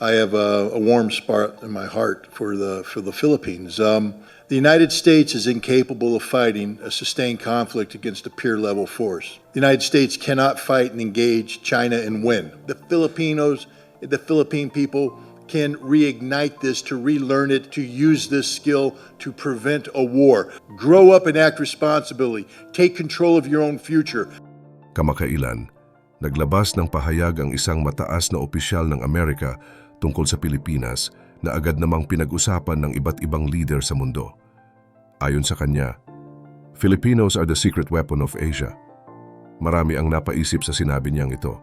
I have a, a warm spot in my heart for the for the Philippines. Um, the United States is incapable of fighting a sustained conflict against a peer level force. The United States cannot fight and engage China and win. The Filipinos, the Philippine people can reignite this, to relearn it, to use this skill to prevent a war. Grow up and act responsibly. Take control of your own future. Kamakailan, naglabas ng pahayag ang isang mataas na opisyal ng Amerika tungkol sa Pilipinas na agad namang pinag-usapan ng iba't ibang leader sa mundo. Ayon sa kanya, Filipinos are the secret weapon of Asia. Marami ang napaisip sa sinabi niyang ito,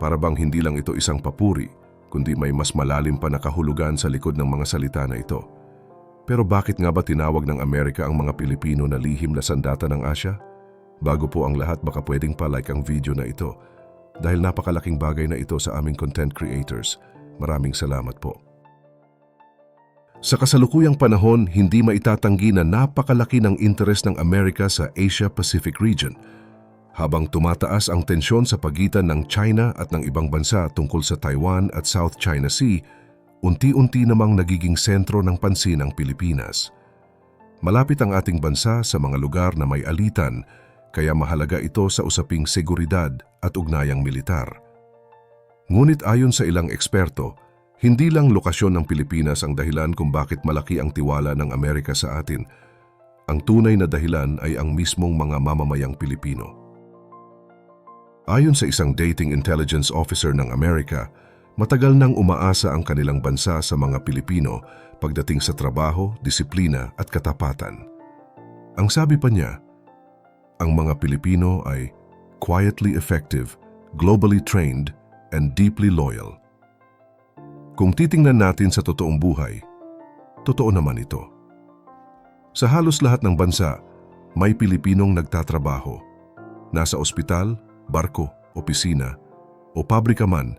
para bang hindi lang ito isang papuri, kundi may mas malalim pa na kahulugan sa likod ng mga salita na ito. Pero bakit nga ba tinawag ng Amerika ang mga Pilipino na lihim na sandata ng Asya? Bago po ang lahat baka pwedeng pa-like ang video na ito dahil napakalaking bagay na ito sa aming content creators. Maraming salamat po. Sa kasalukuyang panahon, hindi maitatanggi na napakalaki ng interes ng Amerika sa Asia-Pacific region. Habang tumataas ang tensyon sa pagitan ng China at ng ibang bansa tungkol sa Taiwan at South China Sea, unti-unti namang nagiging sentro ng pansin ang Pilipinas. Malapit ang ating bansa sa mga lugar na may alitan, kaya mahalaga ito sa usaping seguridad at ugnayang militar. Ngunit ayon sa ilang eksperto, hindi lang lokasyon ng Pilipinas ang dahilan kung bakit malaki ang tiwala ng Amerika sa atin. Ang tunay na dahilan ay ang mismong mga mamamayang Pilipino. Ayon sa isang dating intelligence officer ng Amerika, matagal nang umaasa ang kanilang bansa sa mga Pilipino pagdating sa trabaho, disiplina at katapatan. Ang sabi pa niya, ang mga Pilipino ay quietly effective, globally trained, and deeply loyal. Kung titingnan natin sa totoong buhay, totoo naman ito. Sa halos lahat ng bansa, may Pilipinong nagtatrabaho. Nasa ospital, barko, opisina, o pabrika man,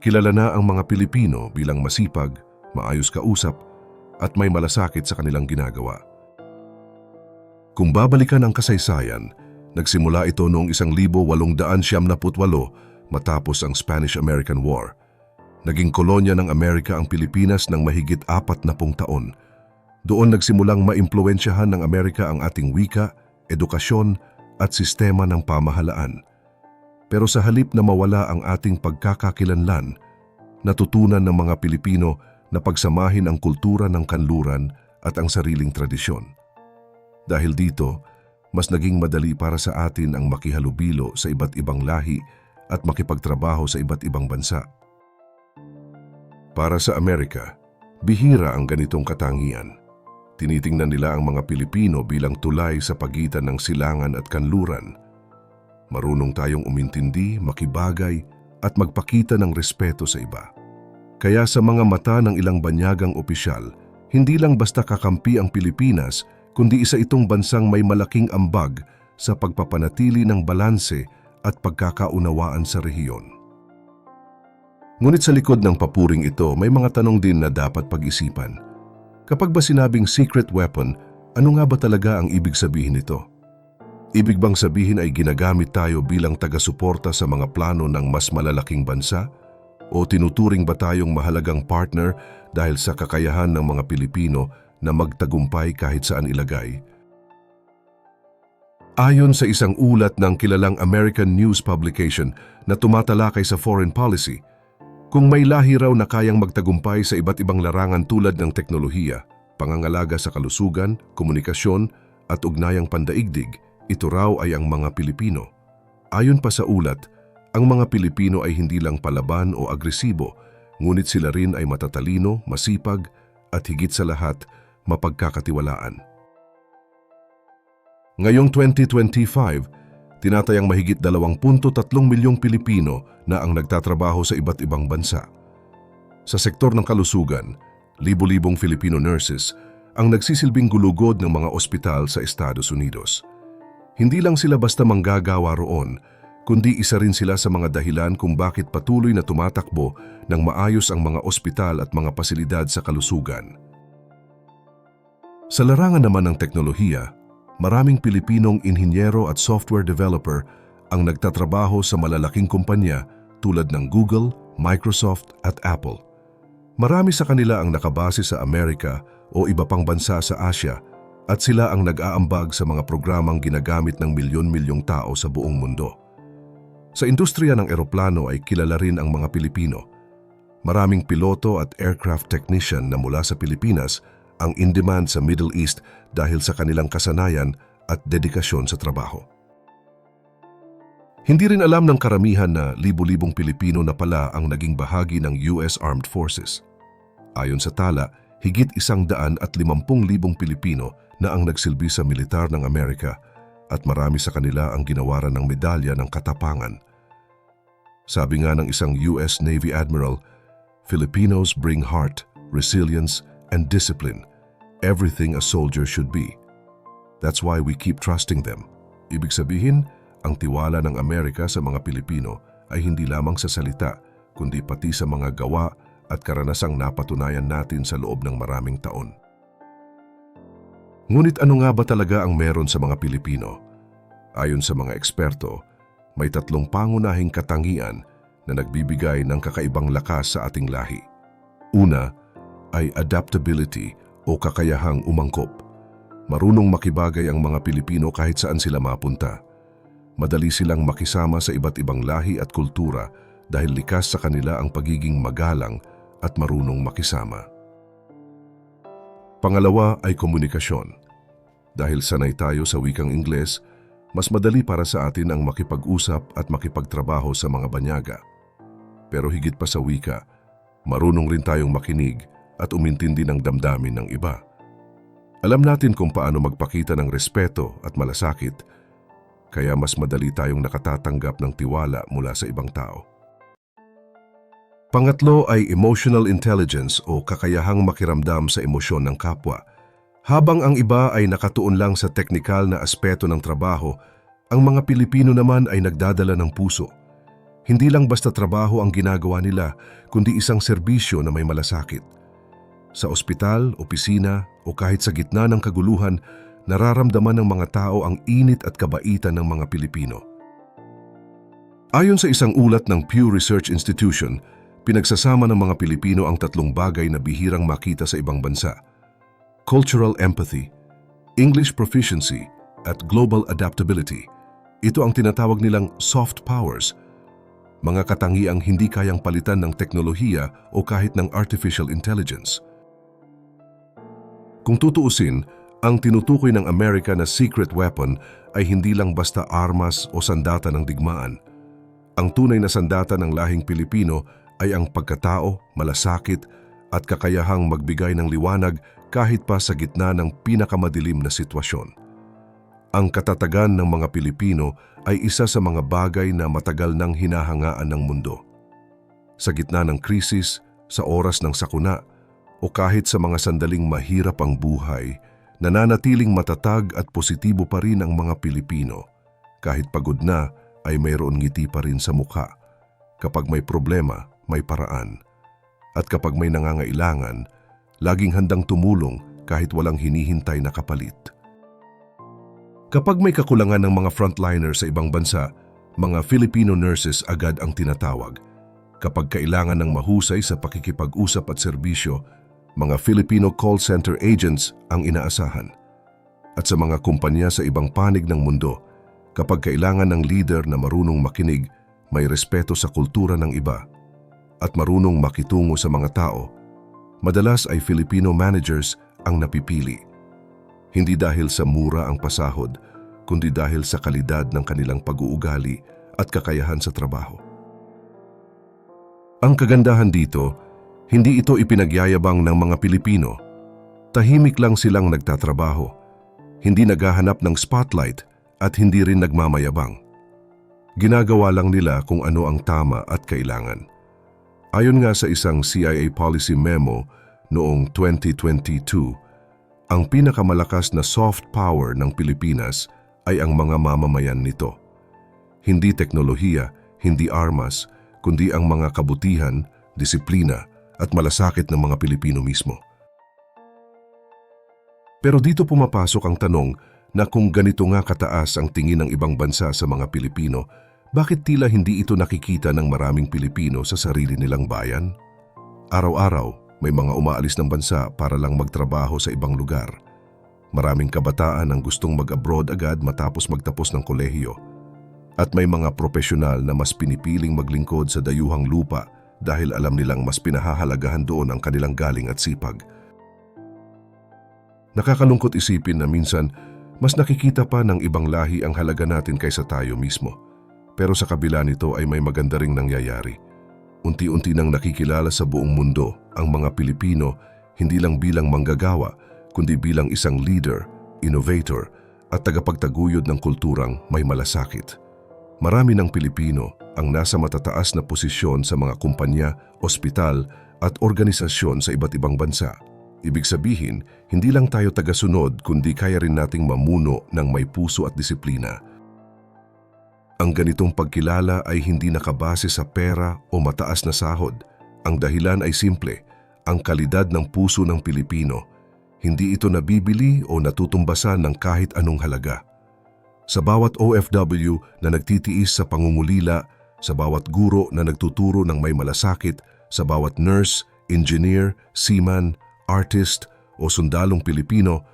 kilala na ang mga Pilipino bilang masipag, maayos kausap, at may malasakit sa kanilang ginagawa. Kung babalikan ang kasaysayan, nagsimula ito noong 1878 matapos ang Spanish-American War. Naging kolonya ng Amerika ang Pilipinas ng mahigit apat na pung taon. Doon nagsimulang maimpluensyahan ng Amerika ang ating wika, edukasyon at sistema ng pamahalaan. Pero sa halip na mawala ang ating pagkakakilanlan, natutunan ng mga Pilipino na pagsamahin ang kultura ng kanluran at ang sariling tradisyon. Dahil dito, mas naging madali para sa atin ang makihalubilo sa iba't ibang lahi at makipagtrabaho sa iba't ibang bansa. Para sa Amerika, bihira ang ganitong katangian. Tinitingnan nila ang mga Pilipino bilang tulay sa pagitan ng silangan at kanluran. Marunong tayong umintindi, makibagay at magpakita ng respeto sa iba. Kaya sa mga mata ng ilang banyagang opisyal, hindi lang basta kakampi ang Pilipinas, kundi isa itong bansang may malaking ambag sa pagpapanatili ng balanse at pagkakaunawaan sa rehiyon. Ngunit sa likod ng papuring ito, may mga tanong din na dapat pag-isipan. Kapag ba sinabing secret weapon, ano nga ba talaga ang ibig sabihin nito? Ibig bang sabihin ay ginagamit tayo bilang taga-suporta sa mga plano ng mas malalaking bansa? O tinuturing ba tayong mahalagang partner dahil sa kakayahan ng mga Pilipino na magtagumpay kahit saan ilagay? Ayon sa isang ulat ng kilalang American news publication na tumatalakay sa foreign policy, kung may lahi raw na kayang magtagumpay sa iba't ibang larangan tulad ng teknolohiya, pangangalaga sa kalusugan, komunikasyon at ugnayang pandaigdig, ito raw ay ang mga Pilipino. Ayon pa sa ulat, ang mga Pilipino ay hindi lang palaban o agresibo, ngunit sila rin ay matatalino, masipag at higit sa lahat, mapagkakatiwalaan. Ngayong 2025, tinatayang mahigit 2.3 milyong Pilipino na ang nagtatrabaho sa iba't ibang bansa. Sa sektor ng kalusugan, libo-libong Filipino nurses ang nagsisilbing gulugod ng mga ospital sa Estados Unidos. Hindi lang sila basta manggagawa roon, kundi isa rin sila sa mga dahilan kung bakit patuloy na tumatakbo ng maayos ang mga ospital at mga pasilidad sa kalusugan. Sa larangan naman ng teknolohiya, maraming Pilipinong inhinyero at software developer ang nagtatrabaho sa malalaking kumpanya tulad ng Google, Microsoft at Apple. Marami sa kanila ang nakabase sa Amerika o iba pang bansa sa Asia at sila ang nag-aambag sa mga programang ginagamit ng milyon-milyong tao sa buong mundo. Sa industriya ng eroplano ay kilala rin ang mga Pilipino. Maraming piloto at aircraft technician na mula sa Pilipinas ang in-demand sa Middle East dahil sa kanilang kasanayan at dedikasyon sa trabaho. Hindi rin alam ng karamihan na libu-libong Pilipino na pala ang naging bahagi ng US Armed Forces. Ayon sa tala, higit isang daan at limampung libong Pilipino na ang nagsilbi sa militar ng Amerika at marami sa kanila ang ginawaran ng medalya ng katapangan. Sabi nga ng isang US Navy Admiral, Filipinos bring heart, resilience, and discipline, everything a soldier should be. That's why we keep trusting them. Ibig sabihin, ang tiwala ng Amerika sa mga Pilipino ay hindi lamang sa salita, kundi pati sa mga gawa at karanasang napatunayan natin sa loob ng maraming taon. Ngunit ano nga ba talaga ang meron sa mga Pilipino? Ayon sa mga eksperto, may tatlong pangunahing katangian na nagbibigay ng kakaibang lakas sa ating lahi. Una ay adaptability o kakayahang umangkop. Marunong makibagay ang mga Pilipino kahit saan sila mapunta. Madali silang makisama sa iba't ibang lahi at kultura dahil likas sa kanila ang pagiging magalang at marunong makisama. Pangalawa ay komunikasyon. Dahil sanay tayo sa wikang Ingles, mas madali para sa atin ang makipag-usap at makipagtrabaho sa mga banyaga. Pero higit pa sa wika, marunong rin tayong makinig at umintindi ng damdamin ng iba. Alam natin kung paano magpakita ng respeto at malasakit, kaya mas madali tayong nakatatanggap ng tiwala mula sa ibang tao. Pangatlo ay emotional intelligence o kakayahang makiramdam sa emosyon ng kapwa. Habang ang iba ay nakatuon lang sa teknikal na aspeto ng trabaho, ang mga Pilipino naman ay nagdadala ng puso. Hindi lang basta trabaho ang ginagawa nila, kundi isang serbisyo na may malasakit. Sa ospital, opisina o kahit sa gitna ng kaguluhan, nararamdaman ng mga tao ang init at kabaitan ng mga Pilipino. Ayon sa isang ulat ng Pew Research Institution, pinagsasama ng mga Pilipino ang tatlong bagay na bihirang makita sa ibang bansa. Cultural empathy, English proficiency, at global adaptability. Ito ang tinatawag nilang soft powers, mga katangiang hindi kayang palitan ng teknolohiya o kahit ng artificial intelligence. Kung tutuusin, ang tinutukoy ng Amerika na secret weapon ay hindi lang basta armas o sandata ng digmaan. Ang tunay na sandata ng lahing Pilipino ay ang pagkatao, malasakit at kakayahang magbigay ng liwanag kahit pa sa gitna ng pinakamadilim na sitwasyon. Ang katatagan ng mga Pilipino ay isa sa mga bagay na matagal nang hinahangaan ng mundo. Sa gitna ng krisis, sa oras ng sakuna, o kahit sa mga sandaling mahirap ang buhay, nananatiling matatag at positibo pa rin ang mga Pilipino. Kahit pagod na, ay mayroon ngiti pa rin sa mukha. Kapag may problema, may paraan. At kapag may nangangailangan, laging handang tumulong kahit walang hinihintay na kapalit. Kapag may kakulangan ng mga frontliner sa ibang bansa, mga Filipino nurses agad ang tinatawag. Kapag kailangan ng mahusay sa pakikipag-usap at serbisyo, mga Filipino call center agents ang inaasahan. At sa mga kumpanya sa ibang panig ng mundo, kapag kailangan ng leader na marunong makinig, may respeto sa kultura ng iba, at marunong makitungo sa mga tao, madalas ay Filipino managers ang napipili. Hindi dahil sa mura ang pasahod, kundi dahil sa kalidad ng kanilang pag-uugali at kakayahan sa trabaho. Ang kagandahan dito, hindi ito ipinagyayabang ng mga Pilipino. Tahimik lang silang nagtatrabaho, hindi naghahanap ng spotlight at hindi rin nagmamayabang. Ginagawa lang nila kung ano ang tama at kailangan. Ayon nga sa isang CIA policy memo noong 2022, ang pinakamalakas na soft power ng Pilipinas ay ang mga mamamayan nito. Hindi teknolohiya, hindi armas, kundi ang mga kabutihan, disiplina at malasakit ng mga Pilipino mismo. Pero dito pumapasok ang tanong na kung ganito nga kataas ang tingin ng ibang bansa sa mga Pilipino, bakit tila hindi ito nakikita ng maraming Pilipino sa sarili nilang bayan? Araw-araw, may mga umaalis ng bansa para lang magtrabaho sa ibang lugar. Maraming kabataan ang gustong mag-abroad agad matapos magtapos ng kolehiyo. At may mga profesional na mas pinipiling maglingkod sa dayuhang lupa dahil alam nilang mas pinahahalagahan doon ang kanilang galing at sipag. Nakakalungkot isipin na minsan mas nakikita pa ng ibang lahi ang halaga natin kaysa tayo mismo. Pero sa kabila nito ay may maganda ring nangyayari. Unti-unti nang nakikilala sa buong mundo ang mga Pilipino hindi lang bilang manggagawa kundi bilang isang leader, innovator at tagapagtaguyod ng kulturang may malasakit. Marami ng Pilipino ang nasa matataas na posisyon sa mga kumpanya, ospital at organisasyon sa iba't ibang bansa. Ibig sabihin, hindi lang tayo tagasunod kundi kaya rin nating mamuno ng may puso at disiplina. Ang ganitong pagkilala ay hindi nakabase sa pera o mataas na sahod. Ang dahilan ay simple, ang kalidad ng puso ng Pilipino. Hindi ito nabibili o natutumbasan ng kahit anong halaga. Sa bawat OFW na nagtitiis sa pangungulila, sa bawat guro na nagtuturo ng may malasakit, sa bawat nurse, engineer, seaman, artist o sundalong Pilipino,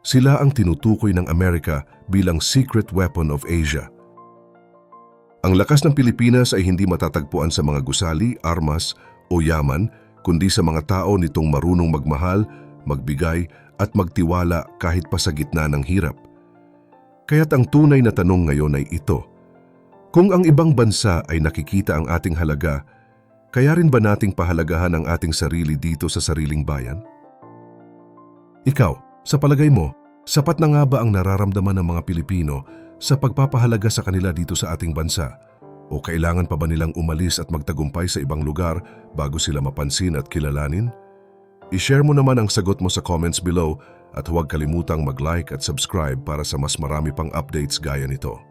sila ang tinutukoy ng Amerika bilang secret weapon of Asia. Ang lakas ng Pilipinas ay hindi matatagpuan sa mga gusali, armas o yaman, kundi sa mga tao nitong marunong magmahal, magbigay at magtiwala kahit pa sa gitna ng hirap. Kaya't ang tunay na tanong ngayon ay ito. Kung ang ibang bansa ay nakikita ang ating halaga, kaya rin ba nating pahalagahan ang ating sarili dito sa sariling bayan? Ikaw, sa palagay mo, sapat na nga ba ang nararamdaman ng mga Pilipino sa pagpapahalaga sa kanila dito sa ating bansa? O kailangan pa ba nilang umalis at magtagumpay sa ibang lugar bago sila mapansin at kilalanin? I-share mo naman ang sagot mo sa comments below at huwag kalimutang mag-like at subscribe para sa mas marami pang updates gaya nito.